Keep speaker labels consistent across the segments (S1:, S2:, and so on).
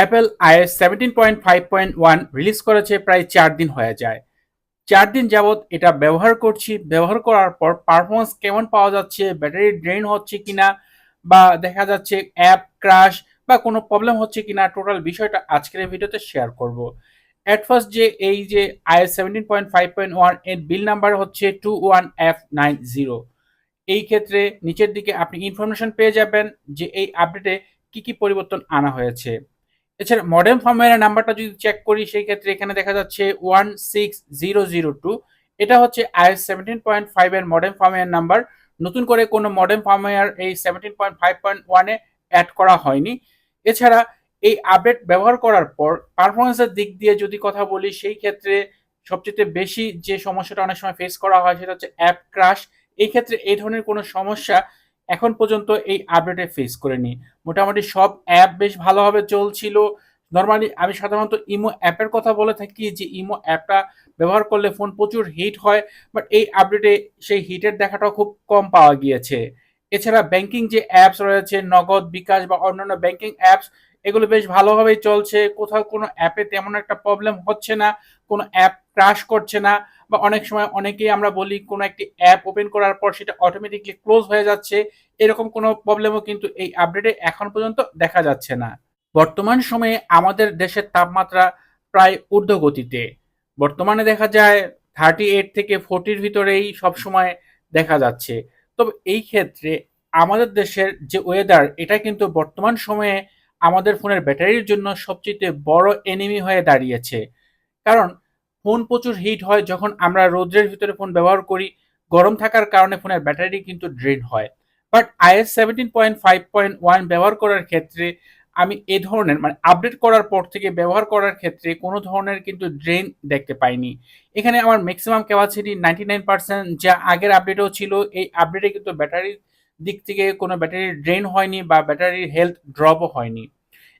S1: Apple iOS seventeen point five point one release করেছে প্রায় চার দিন হয়ে যায়। চার দিন যাবৎ এটা ব্যবহার করছি। ব্যবহার করার পর পারফরমেন্স কেমন পাওয়া যাচ্ছে? ব্যাটারি ড্রেন হচ্ছে কিনা? বা দেখা যাচ্ছে অ্যাপ ক্রাশ বা কোনো প্রবলেম হচ্ছে কিনা? টোটাল বিষয়টা আজকের ভিডিওতে শেয়ার করব। অ্যাট ফার্স্ট যে এই যে iOS seventeen point five point ওয়ানের বিল নাম্বার হচ্ছে two one F nine zero এই ক্ষেত্রে নিচের দিকে আপনি ইনফরমেশন পেয়ে যাবেন যে এই আপডেটে কি কি পরিবর্তন আনা হয়েছে। এছাড়া মডেম ফার্মওয়্যারের নাম্বারটা যদি চেক করি, সেই ক্ষেত্রে এখানে দেখা যাচ্ছে one six zero zero two এটা হচ্ছে আইএস সেভেন্টিন পয়েন্ট ফাইভ এর মডেম ফার্মওয়্যার নাম্বার নতুন করে কোনো মডেম ফার্মওয়্যার এই সেভেন্টিন পয়েন্ট ফাইভ পয়েন্ট ওয়ানে অ্যাড করা হয়নি। এছাড়া এই আপডেট ব্যবহার করার পর পারফরমেন্সের দিক দিয়ে যদি কথা বলি, সেই ক্ষেত্রে সবচেয়ে বেশি যে সমস্যাটা অনেক সময় ফেস করা হয়, সেটা হচ্ছে অ্যাপ ক্রাশ এই ক্ষেত্রে এই ধরনের কোনো সমস্যা এখন পর্যন্ত এই আপডেটে ফেস করেনি। মোটামুটি সব অ্যাপ বেশ ভালোভাবে চলছিল। নর্মালি আমি সাধারণত ইমো অ্যাপের কথা বলে থাকি যে ইমো অ্যাপটা ব্যবহার করলে ফোন প্রচুর হিট হয় বাট এই আপডেটে সেই হিটের দেখাটাও খুব কম পাওয়া গিয়েছে। এছাড়া ব্যাংকিং যে অ্যাপস রয়েছে, নগদ, বিকাশ বা অন্যান্য ব্যাংকিং অ্যাপস এগুলো বেশ ভালোভাবেই চলছে। কোথাও কোনো অ্যাপে তেমন একটা প্রবলেম হচ্ছে না, কোনো অ্যাপ ক্রাশ করছে না। বা অনেক সময় অনেকেই আমরা বলি কোনো একটি অ্যাপ ওপেন করার পর সেটা অটোমেটিকলি ক্লোজ হয়ে যাচ্ছে। এরকম কোনো প্রবলেমও কিন্তু এই আপডেটে এখন পর্যন্ত দেখা যাচ্ছে না। বর্তমান সময়ে আমাদের দেশের তাপমাত্রা প্রায় ঊর্ধ্বগতিতে। বর্তমানে দেখা যায় থার্টি এইট থেকে ফোরটির ভিতরেই সবসময় দেখা যাচ্ছে। তবে এই ক্ষেত্রে আমাদের দেশের যে ওয়েদার এটা কিন্তু বর্তমান সময়ে আমাদের ফোনের ব্যাটারির জন্য সবচেয়ে বড় এনিমি হয়ে দাঁড়িয়েছে। কারণ ফোন প্রচুর হিট হয়, যখন আমরা রোদ্রের ভিতরে ফোন ব্যবহার করি, গরম থাকার কারণে ফোনের ব্যাটারি কিন্তু ড্রেন হয়। But iOS seventeen point five point one ব্যবহার করার ক্ষেত্রে, আমি এ ধরনের মানে আপডেট করার পর থেকে ব্যবহার করার ক্ষেত্রে কোনো ধরনের কিন্তু ড্রেন দেখতে পাইনি। এখানে আমার maximum capacity ninety nine percent যা আগের আপডেটও ছিল, এই আপডেটে কিন্তু ব্যাটারির দিক থেকে কোনো ব্যাটারির ড্রেন হয়নি বা ব্যাটারির হেলথ ড্রপও হয়নি।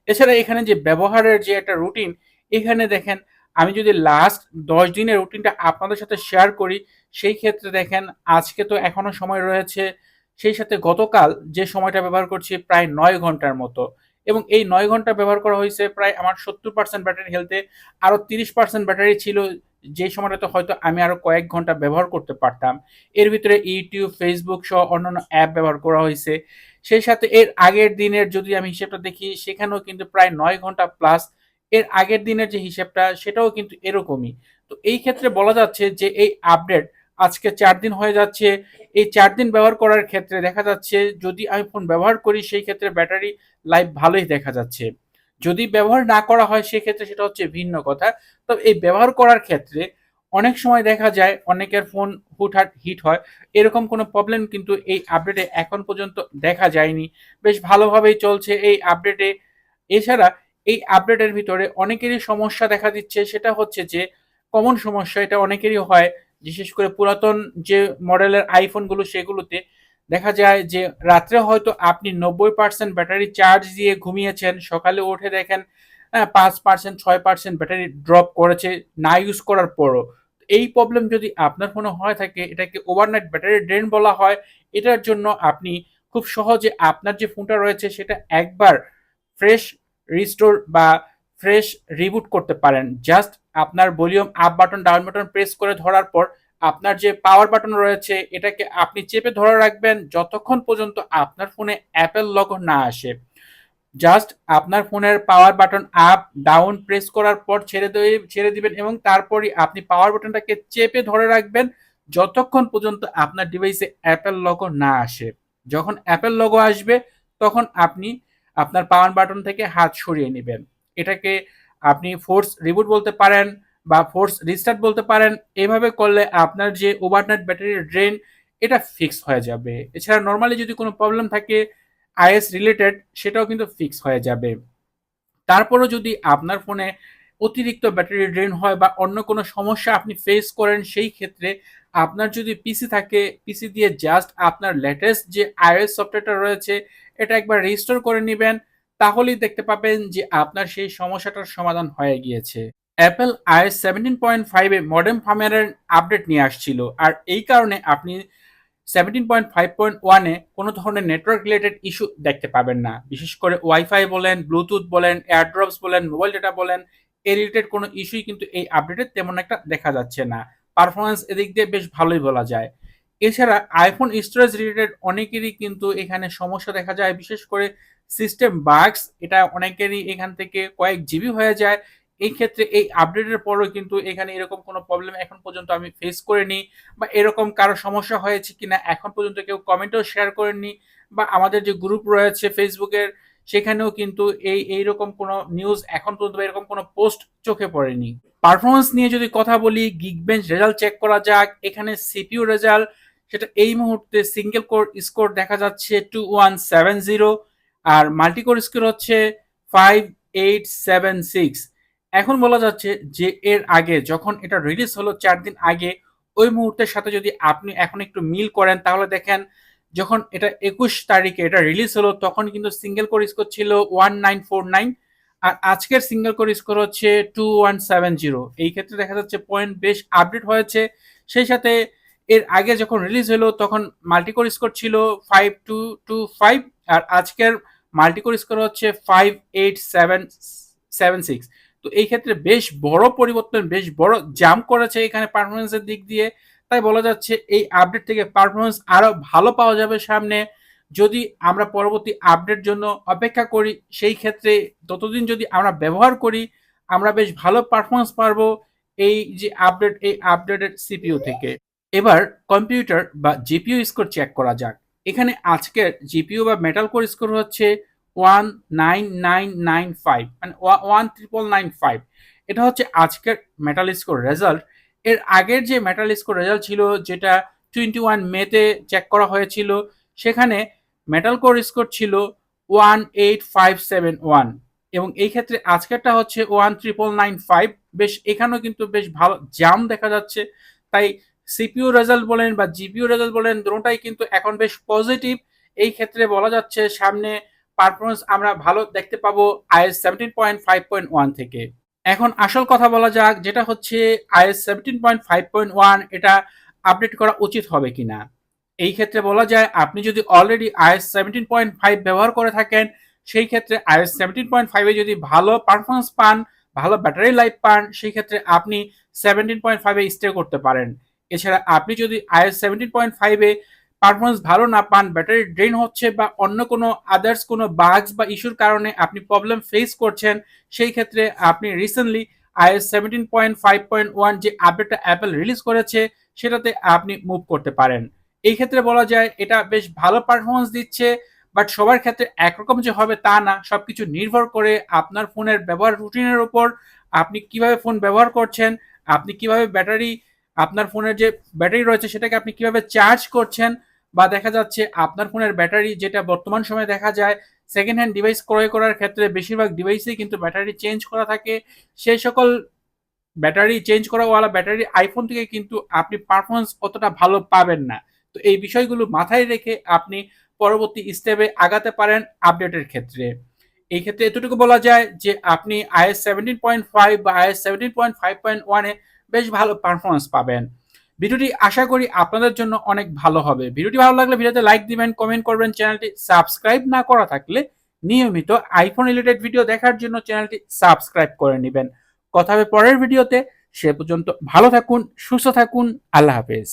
S1: এছাড়া এখানে যে ব্যবহারের যে একটা রুটিন এখানে দেখেন আমি যদি লাস্ট দশ দিনের রুটিনটা আপনাদের সাথে শেয়ার করি, সেই ক্ষেত্রে দেখেন আজকে তো এখনও সময় রয়েছে, সেই সাথে গতকাল যে সময়টা ব্যবহার করছি প্রায় নয় ঘণ্টার মতো এবং এই নয় ঘণ্টা ব্যবহার করা হয়েছে প্রায় আমার সত্তর পার্সেন্ট ব্যাটারি হেলতে আরও তিরিশ পার্সেন্ট ব্যাটারি ছিল, যে সময়টাতে হয়তো আমি আরও কয়েক ঘণ্টা ব্যবহার করতে পারতাম। এর ভিতরে ইউটিউব ফেসবুক সহ অন্যান্য অ্যাপ ব্যবহার করা হয়েছে। সেই সাথে এর আগের দিনের যদি আমি হিসেবটা দেখি, সেখানেও কিন্তু প্রায় নয় ঘণ্টা প্লাস এর আগের দিনের যে হিসেবটা, সেটাও কিন্তু এরকমই। তো এই ক্ষেত্রে বলা যাচ্ছে যে এই আপডেট আজকে চার দিন হয়ে যাচ্ছে। এই চার দিন ব্যবহার করার ক্ষেত্রে দেখা যাচ্ছে, যদি আমি ফোন ব্যবহার করি, সেই ক্ষেত্রে ব্যাটারি লাইফ ভালোই দেখা যাচ্ছে। যদি ব্যবহার না করা হয় সেক্ষেত্রে সেটা হচ্ছে ভিন্ন কথা। তবে এই ব্যবহার করার ক্ষেত্রে অনেক সময় দেখা যায়, অনেকের ফোন হুটহাট হিট হয়। এরকম কোনো প্রবলেম কিন্তু এই আপডেটে এখন পর্যন্ত দেখা যায়নি। বেশ ভালোভাবেই চলছে এই আপডেটে এছাড়া এই আপডেটের ভিতরে অনেকেরই সমস্যা দেখা দিচ্ছে। সেটা হচ্ছে যে কমন সমস্যা, এটা অনেকেরই হয়, বিশেষ করে পুরাতন যে মডেলের আইফোনগুলো সেগুলোতে দেখা যায় যে, রাত্রে হয়তো আপনি নব্বই পার্সেন্ট ব্যাটারি চার্জ দিয়ে ঘুমিয়েছেন, সকালে উঠে দেখেন হ্যাঁ পাঁচ পার্সেন্ট ছয় পার্সেন্ট ব্যাটারি ড্রপ করেছে না ইউজ করার পরও। এই প্রবলেম যদি আপনার ফোনে হয় থাকে, এটাকে ওভারনাইট ব্যাটারি ড্রেন বলা হয়, এটার জন্য আপনি খুব সহজে আপনার যে ফোনটা রয়েছে, সেটা একবার ফ্রেশ রিস্টোর বা ফ্রেশ রিবুট করতে পারেন। জাস্ট আপনার volume up button down button press করে ধরার পর আপনার যে পাওয়ার বাটন রয়েছে, এটাকে আপনি চেপে ধরে রাখবেন যতক্ষণ পর্যন্ত আপনার ফোনে অ্যাপেল লগো না আসে। জাস্ট আপনার ফোনের power button up down press করার পর ছেড়ে দিয়ে ছেড়ে দিবেন এবং তারপরই আপনি পাওয়ার বাটনটাকে চেপে ধরে রাখবেন যতক্ষণ পর্যন্ত আপনার ডিভাইসে অ্যাপেল লগো না আসে। যখন অ্যাপেল লগো আসবে, তখন আপনি আপনার পাওয়ার বাটন থেকে হাত সরিয়ে নেবেন। এটাকে আপনি ফোর্স রিবুট বলতে পারেন বা ফোর্স রিস্টার্ট বলতে পারেন। এভাবে করলে আপনার যে ওভারনাইট ব্যাটারির ড্রেন এটা ফিক্স হয়ে যাবে। এছাড়া নর্মালি যদি কোনো প্রবলেম থাকে আইএস রিলেটেড সেটাও কিন্তু ফিক্স হয়ে যাবে। তারপরও যদি আপনার ফোনে অতিরিক্ত ব্যাটারি ড্রেন হয় বা অন্য কোনো সমস্যা আপনি ফেস করেন, সেই ক্ষেত্রে আপনার যদি পিসি থাকে পিসি দিয়ে জাস্ট আপনার লেটেস্ট যে আইওএস সফটওয়্যারটা রয়েছে এটা একবার রেজিস্টোর করে নেবেন, তাহলেই দেখতে পাবেন যে আপনার সেই সমস্যাটার সমাধান হয়ে গিয়েছে। অ্যাপেল আইএস সেভেন্টিন পয়েন্ট ফাইভে মডেম ফার্মওয়্যারের আপডেট নিয়ে আসছিল, আর এই কারণে আপনি সেভেন্টিন পয়েন্ট ফাইভ পয়েন্ট ওয়ানে কোনো ধরনের নেটওয়ার্ক রিলেটেড ইস্যু দেখতে পাবেন না। বিশেষ করে ওয়াইফাই বলেন ব্লুটুথ বলেন এয়ারড্রপস বলেন মোবাইল ডেটা বলেন এই রিলেটেড কোনো ইস্যুই কিন্তু এই আপডেটে তেমন একটা দেখা যাচ্ছে না। পারফরমেন্স এদিক দিয়ে বেশ ভালোই বলা যায়। এছাড়া আইফোন স্টোরেজ রিলেটেড অনেকেরই কিন্তু এখানে সমস্যা দেখা যায়, বিশেষ করে সিস্টেম বাগস এটা অনেকেরই এখান থেকে কয়েক জিবি হয়ে যায়। এই ক্ষেত্রে এই আপডেটের পরেও কিন্তু এখানে এরকম কোনো প্রবলেম এখন পর্যন্ত আমি ফেস করিনি বা এরকম কারও সমস্যা হয়েছে কিনা এখন পর্যন্ত কেউ কমেন্টও শেয়ার করেননি বা আমাদের যে গ্রুপ রয়েছে ফেসবুকের সেখানেও কিন্তু এই এইরকম কোনো নিউজ এখন পর্যন্ত এরকম কোনো পোস্ট চোখে পড়েনি। পারফরমেন্স নিয়ে যদি কথা বলি গিগবেঞ্চ রেজাল্ট চেক করা যাক। এখানে সিপিউ রেজাল্ট সেটা এই মুহূর্তে সিঙ্গেল কোর স্কোর দেখা যাচ্ছে টু ওয়ান সেভেন জিরো আর মাল্টিকোর স্কোর হচ্ছে ফাইভ এইট সেভেন সিক্স এখন বলা যাচ্ছে যে এর আগে যখন এটা রিলিজ হলো চার দিন আগে, ওই মুহূর্তের সাথে যদি আপনি এখন একটু মিল করেন, তাহলে দেখেন যখন এটা একুশ তারিখে এটা রিলিজ হলো, তখন কিন্তু সিঙ্গেল কোর স্কোর ছিল ওয়ান নাইন ফোর নাইন আর আজকের সিঙ্গেল কোর স্কোর হচ্ছে টু ওয়ান সেভেন জিরো এই ক্ষেত্রে দেখা যাচ্ছে পয়েন্ট বেশ আপডেট হয়েছে। সেই সাথে এর আগে যখন রিলিজ হলো, তখন মাল্টিকোর স্কোর ছিল ফাইভ টু টু ফাইভ আর আজকের মাল্টিকোর স্কোর হচ্ছে five eight seven seven six তো এই ক্ষেত্রে বেশ বড় পরিবর্তন, বেশ বড় জাম করেছে এখানে পারফরমেন্সের দিক দিয়ে। তাই বলা যাচ্ছে এই আপডেট থেকে পারফরমেন্স আরও ভালো পাওয়া যাবে সামনে। যদি আমরা পরবর্তী আপডেট জন্য অপেক্ষা করি, সেই ক্ষেত্রে ততদিন যদি আমরা ব্যবহার করি, আমরা বেশ ভালো পারফরমেন্স পারব এই যে আপডেট এই আপডেটেড সিপিইউ থেকে। এবার কম্পিউটার বা জিপিও স্কোর চেক করা যাক। এখানে আজকের জিপিও বা মেটাল কোর স্কোর হচ্ছে one nine nine nine five মানে ওয়ান ট্রিপল নাইন ফাইভ এটা হচ্ছে আজকের মেটাল স্কোর রেজাল্ট এর আগের যে মেটাল স্কোর রেজাল্ট ছিল, যেটা টোয়েন্টি ওয়ান মেতে চেক করা হয়েছিল, সেখানে মেটাল কোর স্কোর ছিল one eight five seven one এবং এই ক্ষেত্রে আজকেরটা হচ্ছে ওয়ান ট্রিপল নাইন ফাইভ বেশ, এখানেও কিন্তু বেশ ভালো জাম দেখা যাচ্ছে। তাই সিপিইউ রেজাল্ট বলেন বা জিপিইউ রেজাল্ট বলেন, দুটোটাই কিন্তু এখন বেশ পজিটিভ এই ক্ষেত্রে বলা যাচ্ছে সামনে পারফরমেন্স আমরা ভালো দেখতে পাবো iOS seventeen point five point one থেকে। এখন আসল কথা বলা যাক, যেটা হচ্ছে iOS seventeen point five point one এটা আপডেট করা উচিত হবে কিনা। এই ক্ষেত্রে বলা যায়, আপনি যদি already iOS seventeen point five ব্যবহার করে থাকেন, সেই ক্ষেত্রে আইএস সেভেন্টিন পয়েন্ট ফাইভে যদি ভালো পারফরমেন্স পান, ভালো ব্যাটারি লাইফ পান, সেই ক্ষেত্রে আপনি সেভেন্টিন পয়েন্ট ফাইভে স্টে করতে পারেন। এছাড়া আপনি যদি আইএস সেভেন্টিন পয়েন্ট ফাইভে পারফরমেন্স ভালো না পান ব্যাটারি ড্রেন হচ্ছে বা অন্য কোনো আদার্স কোনো বাগস বা ইস্যুর কারণে আপনি প্রবলেম ফেস করছেন, সেই ক্ষেত্রে আপনি recently iOS seventeen point five point one যে আপডেটটা অ্যাপেল রিলিজ করেছে, সেটাতে আপনি মুভ করতে পারেন। এই ক্ষেত্রে বলা যায় এটা বেশ ভালো পারফরমেন্স দিচ্ছে বাট সবার ক্ষেত্রে একরকম যে হবে তা না। সবকিছু নির্ভর করে আপনার ফোনের ব্যবহার রুটিনের উপর, আপনি কীভাবে ফোন ব্যবহার করছেন, আপনি কীভাবে ব্যাটারি আপনার ফোনের যে ব্যাটারি রয়েছে সেটাকে আপনি কীভাবে চার্জ করছেন বা দেখা যাচ্ছে আপনার ফোনের ব্যাটারি যেটা বর্তমান সময়ে দেখা যায় সেকেন্ড হ্যান্ড ডিভাইস ক্রয় করার ক্ষেত্রে বেশিরভাগ ডিভাইসেই কিন্তু ব্যাটারি চেঞ্জ করা থাকে। সেই সকল ব্যাটারি চেঞ্জ করাওয়ালা ব্যাটারি আইফোন থেকে কিন্তু আপনি পারফরমেন্স অতটা ভালো পাবেন না। তো এই বিষয়গুলো মাথায় রেখে আপনি পরবর্তী স্টেপে আগাতে পারেন আপডেটের ক্ষেত্রে। এই ক্ষেত্রে এতটুকু বলা যায় যে আপনি আইএস সেভেন্টিন পয়েন্ট ফাইভ বা iOS seventeen point five point ওয়ানে বেশ ভালো পারফরমেন্স পাবেন। ভিডিওটি আশা করি আপনাদের জন্য অনেক ভালো হবে। ভিডিওটি ভালো লাগলে ভিডিওতে লাইক দিবেন কমেন্ট করবেন, চ্যানেলটি সাবস্ক্রাইব না করা থাকলে নিয়মিত আইফোন রিলেটেড ভিডিও দেখার জন্য চ্যানেলটি সাবস্ক্রাইব করে নেবেন। কথা হবে পরের ভিডিওতে সে পর্যন্ত ভালো থাকুন, সুস্থ থাকুন, আল্লাহ হাফেজ।